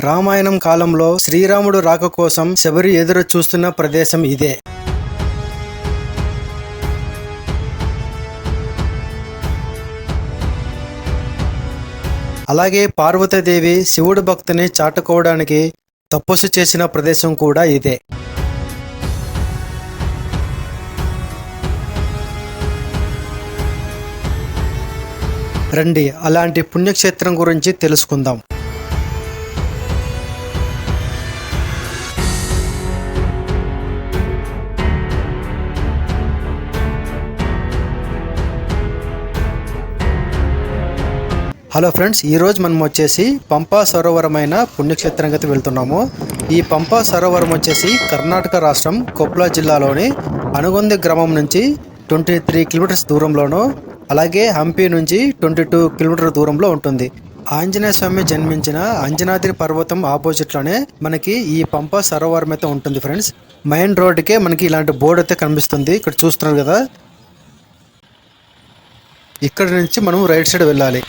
రామాయణం కాలంలో శ్రీరాముడు రాక కోసం శబరి ఎదురు చూస్తున్న ప్రదేశం ఇదే. అలాగే పార్వతీదేవి శివుడు భక్తిని చాటుకోవడానికి తపస్సు చేసిన ప్రదేశం కూడా ఇదే. రండి అలాంటి పుణ్యక్షేత్రం గురించి తెలుసుకుందాం. హలో ఫ్రెండ్స్ ఈరోజు మనం వచ్చేసి పంపా సరోవరమైన పుణ్యక్షేత్రం వెళ్తున్నాము. ఈ పంపా సరోవరం వచ్చేసి కర్ణాటక రాష్ట్రం కొప్లా జిల్లాలోని అనుగొంది గ్రామం నుంచి ట్వంటీ త్రీ కిలోమీటర్స్ దూరంలోను అలాగే హంపి నుంచి ట్వంటీ టూ కిలోమీటర్ దూరంలో ఉంటుంది. ఆంజనేయ స్వామి జన్మించిన అంజనాద్రి పర్వతం ఆపోజిట్లోనే మనకి ఈ పంపా సరోవరం అయితే ఉంటుంది ఫ్రెండ్స్. మెయిన్ రోడ్డుకే మనకి ఇలాంటి బోర్డు అయితే కనిపిస్తుంది. ఇక్కడ చూస్తున్నారు కదా. ఇక్కడ నుంచి మనం రైట్ సైడ్ వెళ్ళాలి.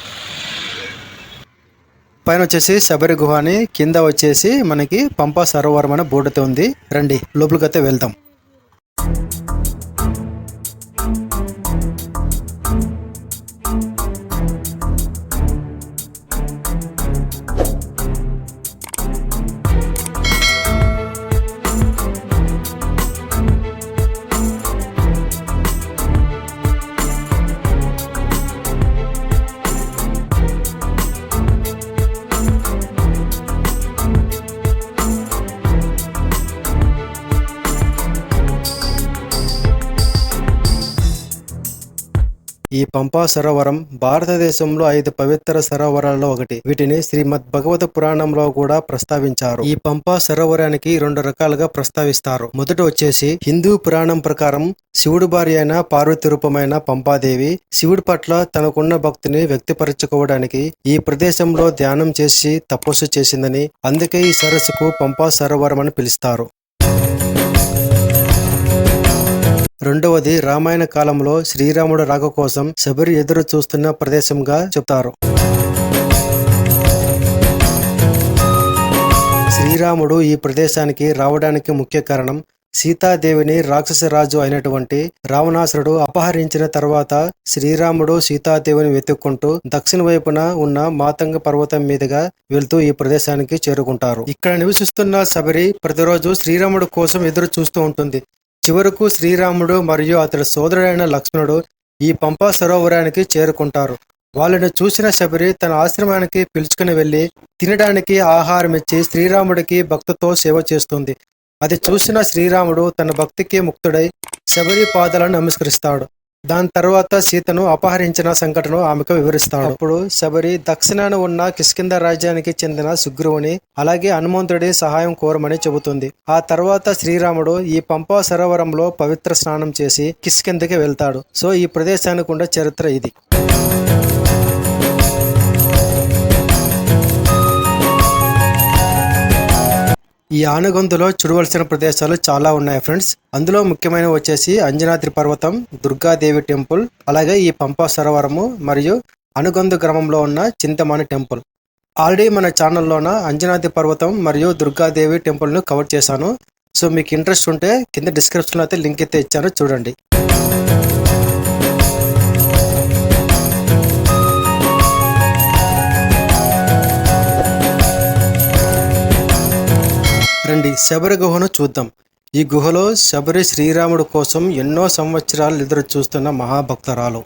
పైన వచ్చేసి శబరి గుహ అని కింద వచ్చేసి మనకి పంపా సరోవరం అనే బోర్డుతో ఉంది. రండి లోపలికైతే వెళ్దాం. ఈ పంపా సరోవరం భారతదేశంలో ఐదు పవిత్ర సరోవరాల్లో ఒకటి. వీటిని శ్రీమద్ భగవత పురాణంలో కూడా ప్రస్తావించారు. ఈ పంపా సరోవరానికి రెండు రకాలుగా ప్రస్తావిస్తారు. మొదట వచ్చేసి హిందూ పురాణం ప్రకారం శివుడు భార్య అయిన పార్వతి రూపమైన పంపాదేవి శివుడి పట్ల తనకున్న భక్తిని వ్యక్తిపరచుకోవడానికి ఈ ప్రదేశంలో ధ్యానం చేసి తపస్సు చేసిందని అందుకే ఈ సరస్సుకు పంపా సరోవరం అని పిలుస్తారు. రెండవది రామాయణ కాలంలో శ్రీరాముడు రాక కోసం శబరి ఎదురు చూస్తున్న ప్రదేశంగా చెప్తారు. శ్రీరాముడు ఈ ప్రదేశానికి రావడానికి ముఖ్య కారణం సీతాదేవిని రాక్షస రాజు అయినటువంటి రావణాసురుడు అపహరించిన తర్వాత శ్రీరాముడు సీతాదేవిని వెతుక్కుంటూ దక్షిణ వైపున ఉన్న మాతంగ పర్వతం మీదుగా వెళ్తూ ఈ ప్రదేశానికి చేరుకుంటారు. ఇక్కడ నివసిస్తున్న శబరి ప్రతిరోజు శ్రీరాముడు కోసం ఎదురు చూస్తూ ఉంటుంది. చివరకు శ్రీరాముడు మరియు అతడి సోదరుడైన లక్ష్మణుడు ఈ పంపా సరోవరానికి చేరుకుంటారు. వాళ్ళని చూసిన శబరి తన ఆశ్రమానికి పిలుచుకుని వెళ్ళి తినడానికి ఆహారం ఇచ్చి శ్రీరాముడికి భక్తితో సేవ చేస్తుంది. అది చూసిన శ్రీరాముడు తన భక్తికి ముక్తుడై శబరి పాదాలను నమస్కరిస్తాడు. దాని తర్వాత సీతను అపహరించిన సంఘటన ఆమెకు వివరిస్తాడు. అప్పుడు శబరి దక్షిణాన ఉన్న కిష్కింద రాజ్యానికి చెందిన సుగ్రీవుని అలాగే హనుమంతుడి సహాయం కోరమని చెబుతుంది. ఆ తర్వాత శ్రీరాముడు ఈ పంపా సరోవరంలో పవిత్ర స్నానం చేసి కిష్కిందకి వెళ్తాడు. సో ఈ ప్రదేశానికి ఉన్న చరిత్ర ఇది. ఈ ఆనగొందులో చూడవలసిన ప్రదేశాలు చాలా ఉన్నాయి ఫ్రెండ్స్. అందులో ముఖ్యమైన వచ్చేసి అంజనాద్రి పర్వతం దుర్గాదేవి టెంపుల్ అలాగే ఈ పంపా సరోవరము మరియు అనుగొంద గ్రామంలో ఉన్న చింతమాని టెంపుల్. ఆల్రెడీ మన ఛానల్లోన అంజనాద్రి పర్వతం మరియు దుర్గాదేవి టెంపుల్ను కవర్ చేశాను. సో మీకు ఇంట్రెస్ట్ ఉంటే కింద డిస్క్రిప్షన్లో అయితే లింక్ అయితే ఇచ్చాను చూడండి. రండి శబరి గుహను చూద్దాం. ఈ గుహలో శబరి శ్రీరాముడు కోసం ఎన్నో సంవత్సరాలు ఎదురు చూస్తున్న మహాభక్తరాలు.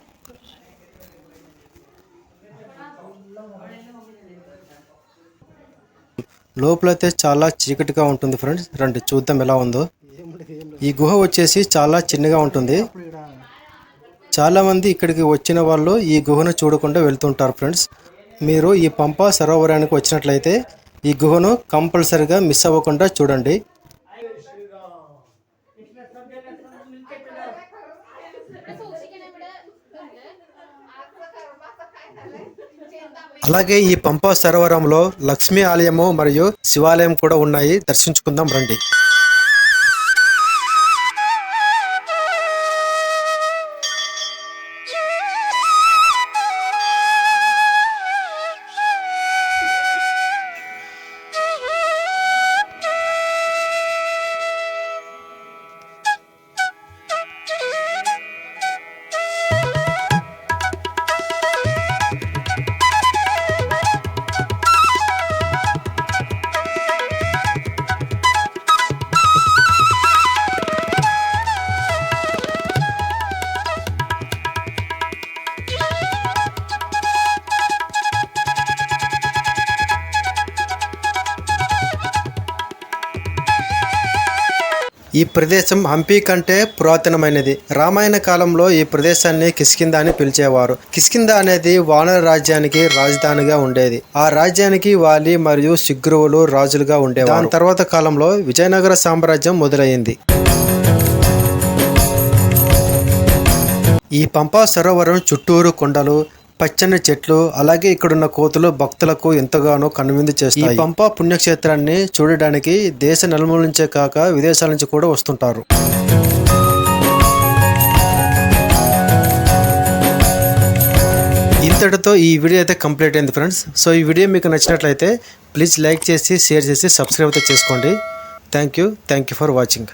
లోపలైతే చాలా చీకటిగా ఉంటుంది ఫ్రెండ్స్. రండి చూద్దాం ఎలా ఉందో. ఈ గుహ వచ్చేసి చాలా చిన్నగా ఉంటుంది. చాలామంది ఇక్కడికి వచ్చిన వాళ్ళు ఈ గుహను చూడకుండా వెళ్తుంటారు ఫ్రెండ్స్. మీరు ఈ పంపా సరోవరానికి వచ్చినట్లయితే ఈ గుహను కంపల్సరిగా మిస్ అవ్వకుండా చూడండి. అలాగే ఈ పంపా సరోవరంలో లక్ష్మీ ఆలయము మరియు శివాలయం కూడా ఉన్నాయి. దర్శించుకుందాం రండి. ఈ ప్రదేశం హంపి కంటే పురాతనమైనది. రామాయణ కాలంలో ఈ ప్రదేశాన్ని కిష్కింద అని పిలిచేవారు. కిష్కింద అనేది వానర రాజ్యానికి రాజధానిగా ఉండేది. ఆ రాజ్యానికి వాలి మరియు శిగ్రువులు రాజులుగా ఉండేవారు. దాని తర్వాత కాలంలో విజయనగర సామ్రాజ్యం మొదలైంది. ఈ పంపా సరోవరం చుట్టూరు కొండలు పచ్చని చెట్లు అలాగే ఇక్కడున్న కోతులు భక్తులకు ఎంతగానో కనువిందు చేస్తాయి. ఈ పంపా పుణ్యక్షేత్రాన్ని చూడడానికి దేశ నలుమూల నుంచే కాక విదేశాల నుంచి కూడా వస్తుంటారు. ఇంతటితో ఈ వీడియో అయితే కంప్లీట్ అయింది ఫ్రెండ్స్. సో ఈ వీడియో మీకు నచ్చినట్లయితే ప్లీజ్ లైక్ చేసి షేర్ చేసి సబ్స్క్రైబ్ అయితే చేసుకోండి. Thank you. Thank you for watching.